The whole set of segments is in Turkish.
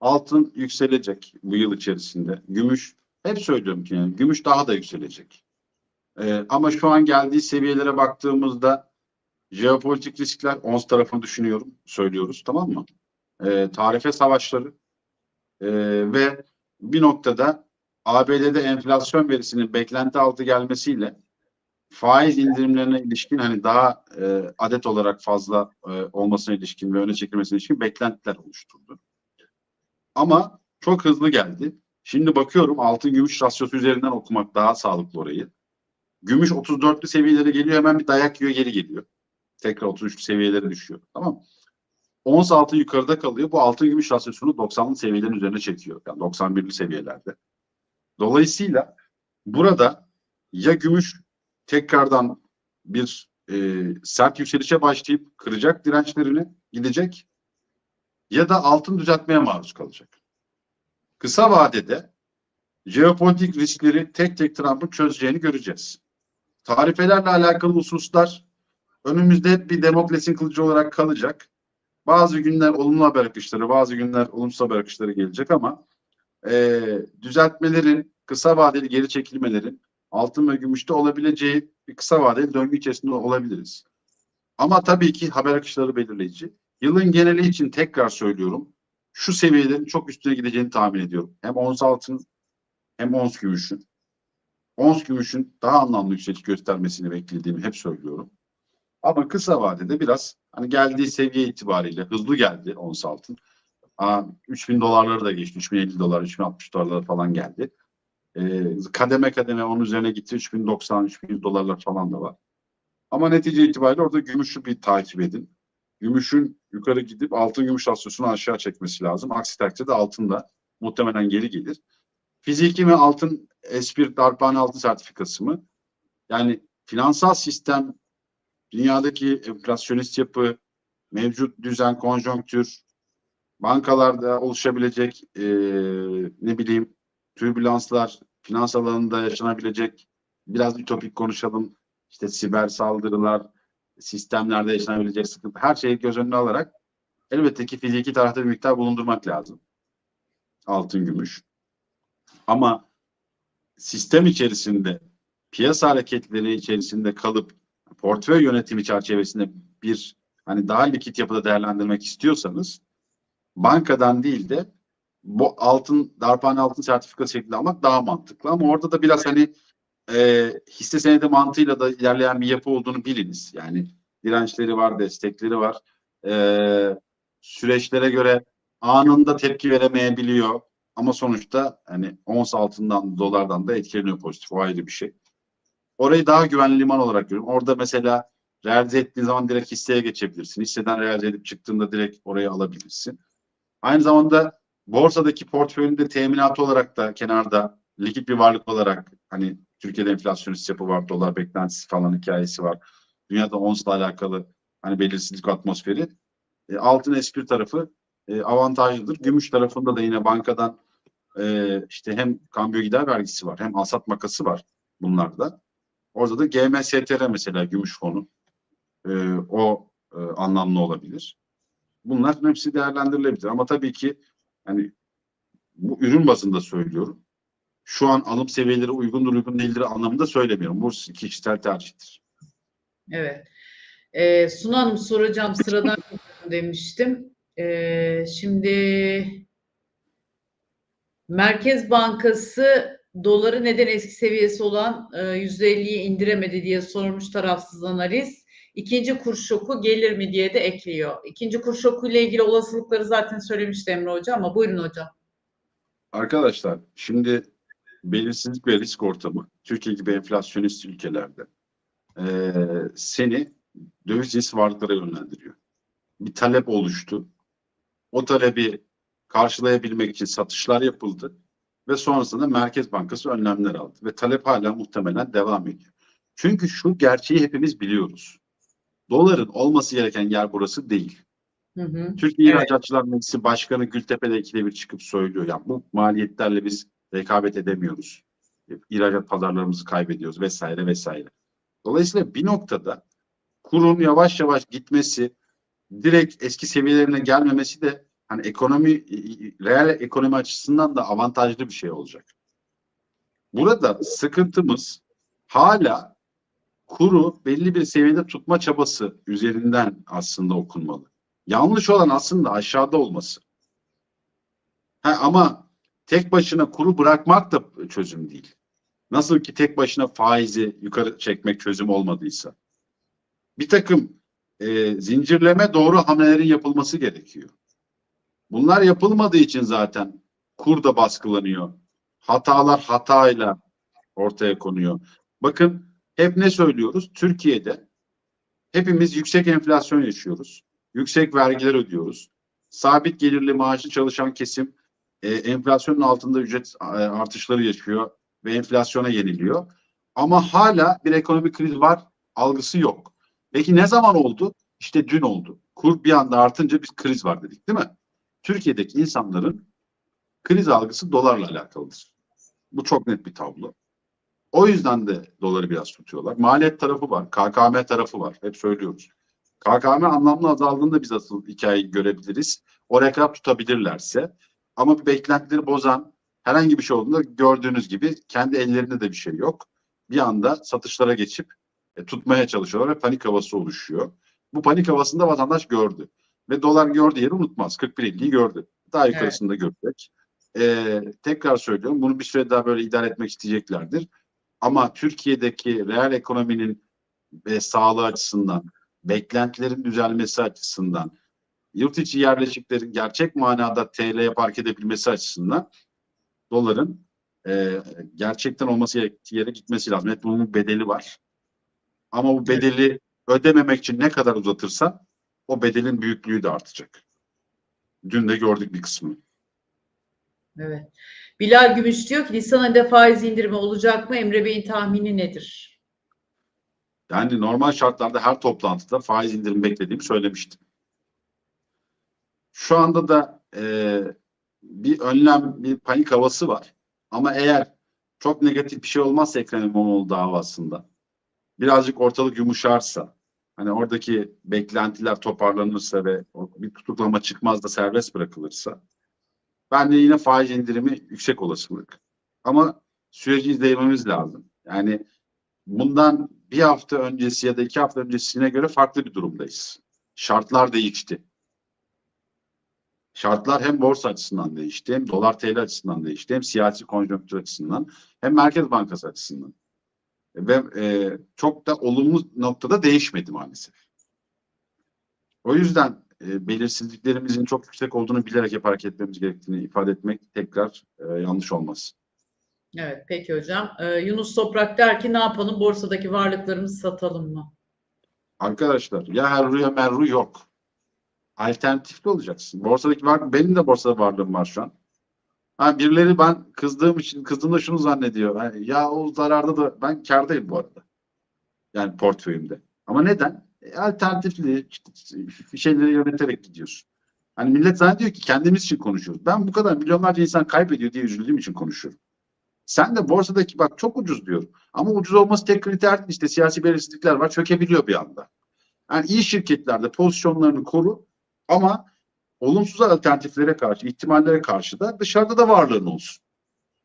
Altın yükselecek bu yıl içerisinde. Gümüş hep söylüyorum ki yani gümüş daha da yükselecek. Ee, ama şu an geldiği seviyelere baktığımızda jeopolitik riskler ons tarafını düşünüyorum, söylüyoruz tamam mı? Ee, tarife savaşları ee, ve bir noktada ABD'de enflasyon verisinin beklenti altı gelmesiyle faiz indirimlerine ilişkin hani daha e, adet olarak fazla e, olmasına ilişkin ve öne çekilmesine ilişkin beklentiler oluşturdu. Ama çok hızlı geldi. Şimdi bakıyorum altın gümüş rasyosu üzerinden okumak daha sağlıklı orayı. Gümüş 34'lü seviyelere geliyor hemen bir dayak yiyor geri geliyor. Tekrar 33'lü seviyelere düşüyor. Tamam mı? Ons altın yukarıda kalıyor. Bu altın gümüş rasyosunu 90'lı seviyelerin üzerine çekiyor. Yani 91'li seviyelerde. Dolayısıyla burada ya gümüş tekrardan bir e, sert yükselişe başlayıp kıracak dirençlerini gidecek ya da altın düzeltmeye maruz kalacak. Kısa vadede jeopolitik riskleri tek tek Trump'ın çözeceğini göreceğiz. Tarifelerle alakalı hususlar önümüzde hep bir demokrasinin kılıcı olarak kalacak. Bazı günler olumlu haber akışları, bazı günler olumsuz haber akışları gelecek ama e, düzeltmelerin, kısa vadeli geri çekilmelerin altın ve gümüşte olabileceği bir kısa vadeli döngü içerisinde olabiliriz. Ama tabii ki haber akışları belirleyici. Yılın geneli için tekrar söylüyorum. Şu seviyelerin çok üstüne gideceğini tahmin ediyorum. Hem ons altın hem ons gümüşün. Ons gümüşün daha anlamlı yükseliş göstermesini beklediğimi hep söylüyorum. Ama kısa vadede biraz hani geldiği seviye itibariyle hızlı geldi ons altın. Aa, 3000 dolarları da geçti. 3050 dolar, 3060 dolarlara falan geldi. Ee, kademe kademe onun üzerine gitti. 3090, 3100 dolarlar falan da var. Ama netice itibariyle orada gümüşü bir takip edin. Gümüşün yukarı gidip altın gümüş rasyosunu aşağı çekmesi lazım. Aksi takdirde altın da muhtemelen geri gelir. Fiziki mi altın S1 darphane altın sertifikası mı? Yani finansal sistem, dünyadaki enflasyonist yapı, mevcut düzen, konjonktür, bankalarda oluşabilecek e, ne bileyim türbülanslar, finans alanında yaşanabilecek biraz ütopik konuşalım. İşte siber saldırılar, sistemlerde yaşanabilecek sıkıntı her şeyi göz önüne alarak elbette ki fiziki tarafta bir miktar bulundurmak lazım. Altın, gümüş. Ama sistem içerisinde piyasa hareketleri içerisinde kalıp portföy yönetimi çerçevesinde bir hani daha likit yapıda değerlendirmek istiyorsanız bankadan değil de bu altın darphane altın sertifikası şeklinde almak daha mantıklı ama orada da biraz hani e, hisse senedi mantığıyla da ilerleyen bir yapı olduğunu biliniz. Yani dirençleri var, destekleri var. E, süreçlere göre anında tepki veremeyebiliyor. Ama sonuçta hani ons altından, dolardan da etkileniyor pozitif. O ayrı bir şey. Orayı daha güvenli liman olarak görüyorum. Orada mesela realize ettiğin zaman direkt hisseye geçebilirsin. Hisseden realize edip çıktığında direkt orayı alabilirsin. Aynı zamanda borsadaki portföyünde teminatı olarak da kenarda likit bir varlık olarak hani Türkiye'de enflasyonist yapı var, dolar beklentisi falan hikayesi var. Dünyada onsla alakalı hani belirsizlik atmosferi. E, altın espri tarafı e, avantajlıdır. Gümüş tarafında da yine bankadan e, işte hem kambiyo gider vergisi var hem alsat makası var bunlarda. Orada da GMSTR mesela gümüş fonu e, o e, anlamlı olabilir. Bunlar hepsi değerlendirilebilir ama tabii ki hani bu ürün bazında söylüyorum. Şu an alım seviyeleri uygundur uygun değildir anlamında söylemiyorum. Bu kişisel tercihtir. Evet. Ee, Sunu Hanım soracağım sıradan demiştim. Ee, şimdi Merkez Bankası doları neden eski seviyesi olan e, %50'yi indiremedi diye sormuş tarafsız analiz. İkinci kur şoku gelir mi diye de ekliyor. İkinci kur şoku ile ilgili olasılıkları zaten söylemişti Emre Hoca ama buyurun hocam. Arkadaşlar şimdi belirsizlik ve risk ortamı Türkiye gibi enflasyonist ülkelerde eee, seni döviz cinsi varlıklara yönlendiriyor. Bir talep oluştu. O talebi karşılayabilmek için satışlar yapıldı ve sonrasında Merkez Bankası önlemler aldı ve talep hala muhtemelen devam ediyor. Çünkü şu gerçeği hepimiz biliyoruz. Doların olması gereken yer burası değil. Hı hı. Türkiye Evet. İhracatçılar Meclisi Başkanı Gültepe'de ikide bir çıkıp söylüyor. Ya bu maliyetlerle biz rekabet edemiyoruz. İhracat pazarlarımızı kaybediyoruz vesaire vesaire. Dolayısıyla bir noktada kurun yavaş yavaş gitmesi, direkt eski seviyelerine gelmemesi de hani ekonomi reel ekonomi açısından da avantajlı bir şey olacak. Burada sıkıntımız hala kuru belli bir seviyede tutma çabası üzerinden aslında okunmalı. Yanlış olan aslında aşağıda olması. Ha, ama tek başına kuru bırakmak da çözüm değil. Nasıl ki tek başına faizi yukarı çekmek çözüm olmadıysa. Bir takım e, zincirleme doğru hamlelerin yapılması gerekiyor. Bunlar yapılmadığı için zaten kur da baskılanıyor. Hatalar hatayla ortaya konuyor. Bakın hep ne söylüyoruz? Türkiye'de hepimiz yüksek enflasyon yaşıyoruz. Yüksek vergiler ödüyoruz. Sabit gelirli maaşı çalışan kesim e, enflasyonun altında ücret e, artışları yaşıyor ve enflasyona yeniliyor. Ama hala bir ekonomik kriz var algısı yok. Peki ne zaman oldu? İşte dün oldu. Kur bir anda artınca bir kriz var dedik değil mi? Türkiye'deki insanların kriz algısı dolarla alakalıdır. Bu çok net bir tablo. O yüzden de doları biraz tutuyorlar. Maliyet tarafı var, KKM tarafı var. Hep söylüyoruz. KKM anlamlı azaldığında biz asıl hikayeyi görebiliriz. O reklam tutabilirlerse. Ama beklentileri bozan herhangi bir şey olduğunda gördüğünüz gibi kendi ellerinde de bir şey yok. Bir anda satışlara geçip e, tutmaya çalışıyorlar ve panik havası oluşuyor. Bu panik havasında vatandaş gördü. Ve dolar gördüğü yeri unutmaz. 41.50'yi gördü. Daha yukarısında görecek. Ee, tekrar söylüyorum bunu bir süre daha böyle idare etmek isteyeceklerdir. Ama Türkiye'deki reel ekonominin ve sağlığı açısından, beklentilerin düzelmesi açısından, yurt içi yerleşiklerin gerçek manada TL'ye park edebilmesi açısından doların e, gerçekten olması gerektiği yere gitmesi lazım. Evet bunun bedeli var. Ama bu bedeli ödememek için ne kadar uzatırsan o bedelin büyüklüğü de artacak. Dün de gördük bir kısmını. Evet. Bilal Gümüş diyor ki Nisan ayında faiz indirimi olacak mı? Emre Bey'in tahmini nedir? Yani normal şartlarda her toplantıda faiz indirimi beklediğimi söylemiştim. Şu anda da e, bir önlem, bir panik havası var. Ama eğer çok negatif bir şey olmazsa Ekrem İmamoğlu davasında, birazcık ortalık yumuşarsa, hani oradaki beklentiler toparlanırsa ve bir tutuklama çıkmaz da serbest bırakılırsa, ben de yine faiz indirimi yüksek olasılık. Ama süreci izlememiz lazım. Yani bundan bir hafta öncesi ya da iki hafta öncesine göre farklı bir durumdayız. Şartlar değişti. Şartlar hem borsa açısından değişti, hem dolar TL açısından değişti, hem siyasi konjonktür açısından, hem Merkez Bankası açısından. Ve e, çok da olumlu noktada değişmedi maalesef. O yüzden e, belirsizliklerimizin çok yüksek olduğunu bilerek hep hareket etmemiz gerektiğini ifade etmek tekrar e, yanlış olmaz. Evet, peki hocam. Ee, Yunus Toprak der ki ne yapalım? Borsadaki varlıklarımızı satalım mı? Arkadaşlar ya herru ya merru yok. Alternatifli olacaksın. Borsadaki var, benim de borsada varlığım var şu an. Ha, birileri ben kızdığım için kızdığımda şunu zannediyor. Yani, ya o zararda da ben kârdayım bu arada. Yani portföyümde. Ama neden? E, alternatifli şeyleri yöneterek gidiyorsun. Hani millet zannediyor ki kendimiz için konuşuyoruz. Ben bu kadar milyonlarca insan kaybediyor diye üzüldüğüm için konuşuyorum. Sen de borsadaki bak çok ucuz diyorum. Ama ucuz olması tek kriter işte siyasi belirsizlikler var çökebiliyor bir anda. Yani iyi şirketlerde pozisyonlarını koru ama olumsuz alternatiflere karşı, ihtimallere karşı da dışarıda da varlığın olsun.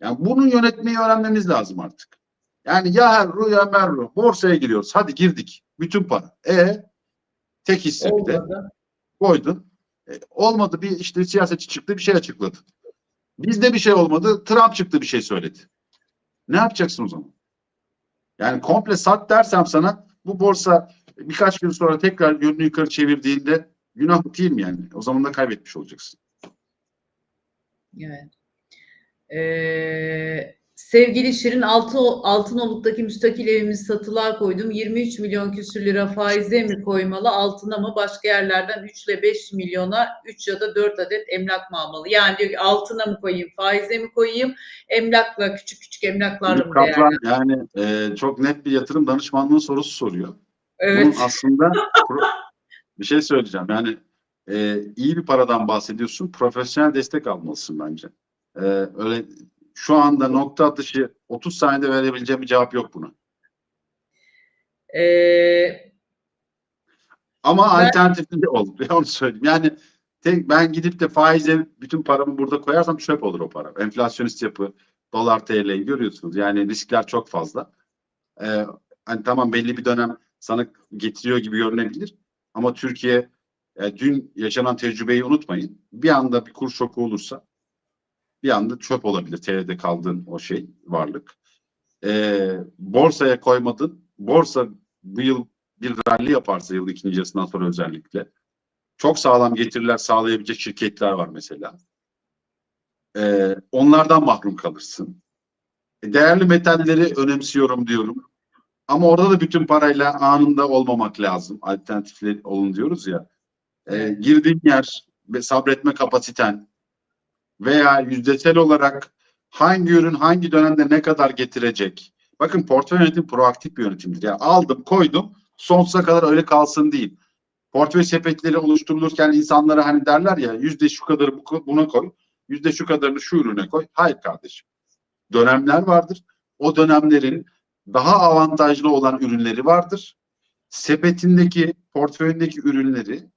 Yani bunu yönetmeyi öğrenmemiz lazım artık. Yani ya herru ya merru. Borsaya giriyoruz. Hadi girdik. Bütün para. E tek hisse bir de Olmadı. koydun. E, olmadı bir işte siyasetçi çıktı bir şey açıkladı. Bizde bir şey olmadı. Trump çıktı bir şey söyledi. Ne yapacaksın o zaman? Yani komple sat dersem sana bu borsa birkaç gün sonra tekrar yönünü yukarı çevirdiğinde günah değil mi yani? O zaman da kaybetmiş olacaksın. Evet. Ee, sevgili Şirin Altı, Altınoluk'taki müstakil evimizi satılığa koydum. 23 milyon küsür lira faize mi koymalı, altına mı başka yerlerden 3 ile 5 milyona 3 ya da 4 adet emlak mı almalı? Yani diyor ki altına mı koyayım, faize mi koyayım, emlakla küçük küçük emlaklarla mı Kaplan değerlendireyim? yani e, çok net bir yatırım danışmanlığı sorusu soruyor. Evet. Bunun aslında bir şey söyleyeceğim. Yani e, iyi bir paradan bahsediyorsun. Profesyonel destek almalısın bence. E, öyle şu anda nokta atışı 30 saniyede verebileceğim bir cevap yok buna. Ee, Ama Ben- alternatifli de olur. Onu söyleyeyim. Yani tek, ben gidip de faize bütün paramı burada koyarsam çöp olur o para. Enflasyonist yapı, dolar TL'yi görüyorsunuz. Yani riskler çok fazla. Ee, hani tamam belli bir dönem sana getiriyor gibi görünebilir. Ama Türkiye e, dün yaşanan tecrübeyi unutmayın. Bir anda bir kur şoku olursa bir anda çöp olabilir TL'de kaldığın o şey varlık. Ee, borsaya koymadın. Borsa bu yıl bir rally yaparsa yıl ikinci yarısından sonra özellikle çok sağlam getiriler sağlayabilecek şirketler var mesela. Ee, onlardan mahrum kalırsın. E, Değerli metalleri önemsiyorum diyorum. Ama orada da bütün parayla anında olmamak lazım. Alternatifler olun diyoruz ya. Evet. girdiğin yer ve sabretme kapasiten veya yüzdesel olarak hangi ürün hangi dönemde ne kadar getirecek? Bakın portföy yönetim proaktif bir yönetimdir. Yani aldım, koydum, sonsuza kadar öyle kalsın değil. Portföy sepetleri oluşturulurken insanlara hani derler ya yüzde şu kadarı bu- buna koy, yüzde şu kadarını şu ürüne koy. Hayır kardeşim. Dönemler vardır. O dönemlerin daha avantajlı olan ürünleri vardır. Sepetindeki, portföyündeki ürünleri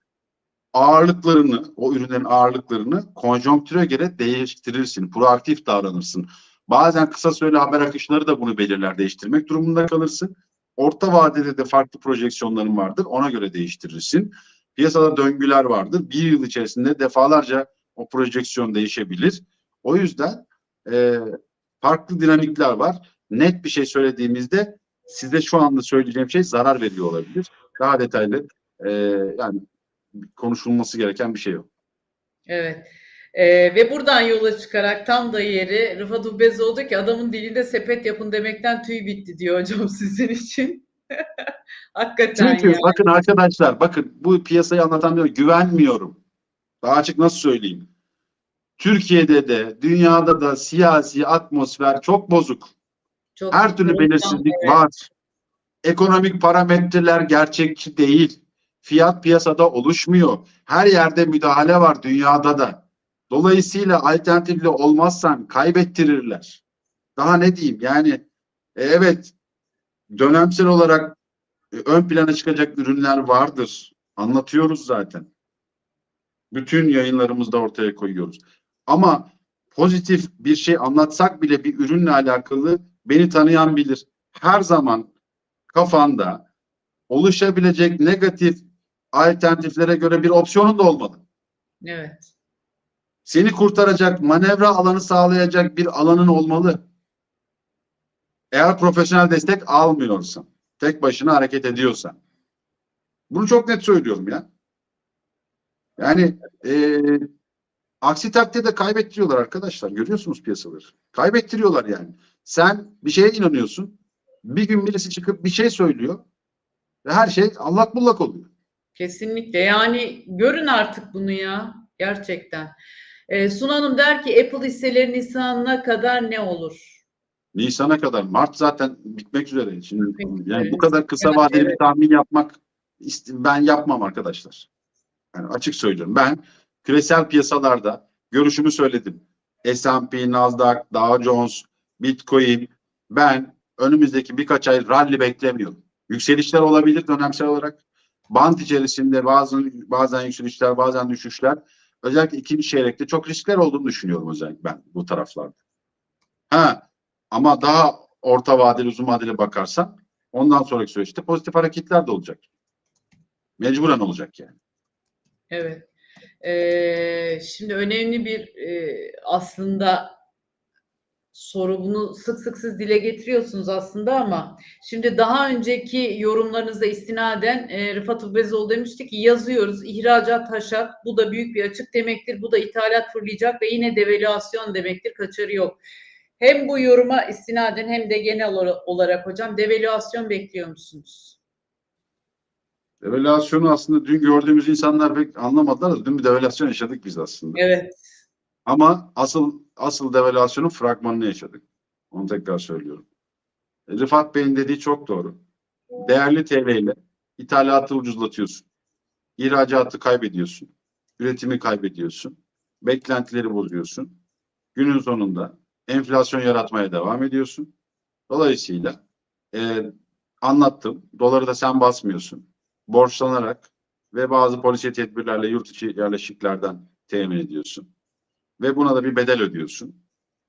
ağırlıklarını, o ürünlerin ağırlıklarını konjonktüre göre değiştirirsin. Proaktif davranırsın. Bazen kısa süreli haber akışları da bunu belirler, değiştirmek durumunda kalırsın. Orta vadede de farklı projeksiyonların vardır. Ona göre değiştirirsin. Piyasada döngüler vardır. Bir yıl içerisinde defalarca o projeksiyon değişebilir. O yüzden e, farklı dinamikler var. Net bir şey söylediğimizde size şu anda söyleyeceğim şey zarar veriyor olabilir. Daha detaylı e, yani konuşulması gereken bir şey yok. Evet. Ee, ve buradan yola çıkarak tam da yeri Rıfat Ubbezoğlu diyor ki adamın dilinde sepet yapın demekten tüy bitti diyor hocam sizin için. Hakikaten Çünkü ya. bakın arkadaşlar bakın bu piyasayı anlatamıyorum. Güvenmiyorum. Daha açık nasıl söyleyeyim? Türkiye'de de dünyada da siyasi atmosfer çok bozuk. Çok Her türlü belirsizlik evet. var. Ekonomik parametreler gerçekçi değil. Fiyat piyasada oluşmuyor. Her yerde müdahale var dünyada da. Dolayısıyla alternatifli olmazsan kaybettirirler. Daha ne diyeyim yani e, evet dönemsel olarak e, ön plana çıkacak ürünler vardır. Anlatıyoruz zaten. Bütün yayınlarımızda ortaya koyuyoruz. Ama pozitif bir şey anlatsak bile bir ürünle alakalı beni tanıyan bilir. Her zaman kafanda oluşabilecek negatif alternatiflere göre bir opsiyonun da olmalı. Evet. Seni kurtaracak, manevra alanı sağlayacak bir alanın olmalı. Eğer profesyonel destek almıyorsan, tek başına hareket ediyorsan. Bunu çok net söylüyorum ya. Yani eee, aksi takdirde kaybettiriyorlar arkadaşlar. Görüyorsunuz piyasaları. Kaybettiriyorlar yani. Sen bir şeye inanıyorsun. Bir gün birisi çıkıp bir şey söylüyor. Ve her şey allak bullak oluyor. Kesinlikle. Yani görün artık bunu ya. Gerçekten. Ee, Sunu Hanım der ki Apple hisseleri Nisan'a kadar ne olur? Nisan'a kadar. Mart zaten bitmek üzere. Şimdi Bitmek yani üzere. bu kadar kısa Evet, vadeli bir evet. tahmin yapmak ben yapmam arkadaşlar. Yani açık söylüyorum. Ben küresel piyasalarda görüşümü söyledim. S&P, Nasdaq, Dow Jones, Bitcoin ben önümüzdeki birkaç ay rally beklemiyorum. Yükselişler olabilir dönemsel olarak. Band içerisinde bazen bazen yükselişler, bazen düşüşler. Özellikle ikinci çeyrekte çok riskler olduğunu düşünüyorum özellikle ben bu taraflarda. Ha ama daha orta vadeli, uzun vadeli bakarsan ondan sonraki süreçte pozitif hareketler de olacak. Mecburen olacak yani. Evet. Ee, şimdi önemli bir e, aslında soru bunu sık sık siz dile getiriyorsunuz aslında ama şimdi daha önceki yorumlarınıza istinaden e, Rıfat Ubbezoğlu demişti ki yazıyoruz ihracat haşat bu da büyük bir açık demektir bu da ithalat fırlayacak ve yine devalüasyon demektir kaçarı yok. Hem bu yoruma istinaden hem de genel ola- olarak hocam devalüasyon bekliyor musunuz? Devalüasyonu aslında dün gördüğümüz insanlar pek anlamadılar dün bir devalüasyon yaşadık biz aslında. Evet. Ama asıl asıl devalüasyonun fragmanını yaşadık. Onu tekrar söylüyorum. Rıfat Bey'in dediği çok doğru. Değerli TL ile ithalatı ucuzlatıyorsun. İhracatı kaybediyorsun. Üretimi kaybediyorsun. Beklentileri bozuyorsun. Günün sonunda enflasyon yaratmaya devam ediyorsun. Dolayısıyla e, anlattım. Doları da sen basmıyorsun. Borçlanarak ve bazı polisiye tedbirlerle yurt içi yerleşiklerden temin ediyorsun. Ve buna da bir bedel ödüyorsun.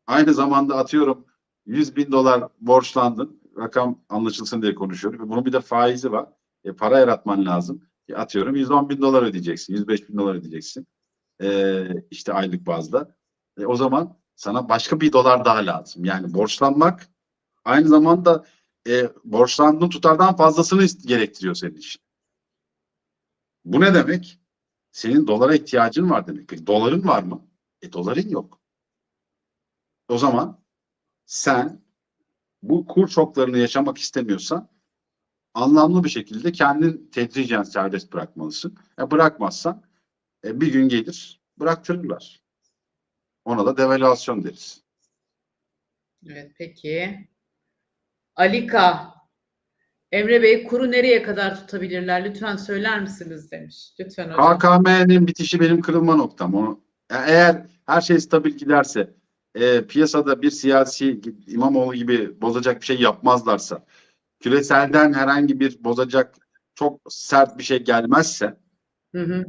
Aynı zamanda atıyorum 100 bin dolar borçlandın. Rakam anlaşılsın diye konuşuyorum. Bunun bir de faizi var. E, para yaratman lazım. E, atıyorum 110 bin dolar ödeyeceksin. 105 bin dolar ödeyeceksin. E, işte aylık bazda. E, o zaman sana başka bir dolar daha lazım. Yani borçlanmak aynı zamanda e, borçlandığın tutardan fazlasını gerektiriyor senin için. Bu ne demek? Senin dolara ihtiyacın var demek. Peki doların var mı? E doların yok. O zaman sen bu kur şoklarını yaşamak istemiyorsan anlamlı bir şekilde kendin tedricen serbest bırakmalısın. E bırakmazsan e, bir gün gelir bıraktırırlar. Ona da devalüasyon deriz. Evet peki. Alika. Emre Bey kuru nereye kadar tutabilirler? Lütfen söyler misiniz demiş. Lütfen hocam. KKM'nin bitişi benim kırılma noktam. Onu, e- eğer her şey stabil giderse, e, piyasada bir siyasi İmamoğlu gibi bozacak bir şey yapmazlarsa, küreselden herhangi bir bozacak çok sert bir şey gelmezse, Hı hı.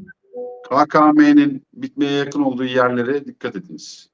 KKM'nin bitmeye yakın olduğu yerlere dikkat ediniz.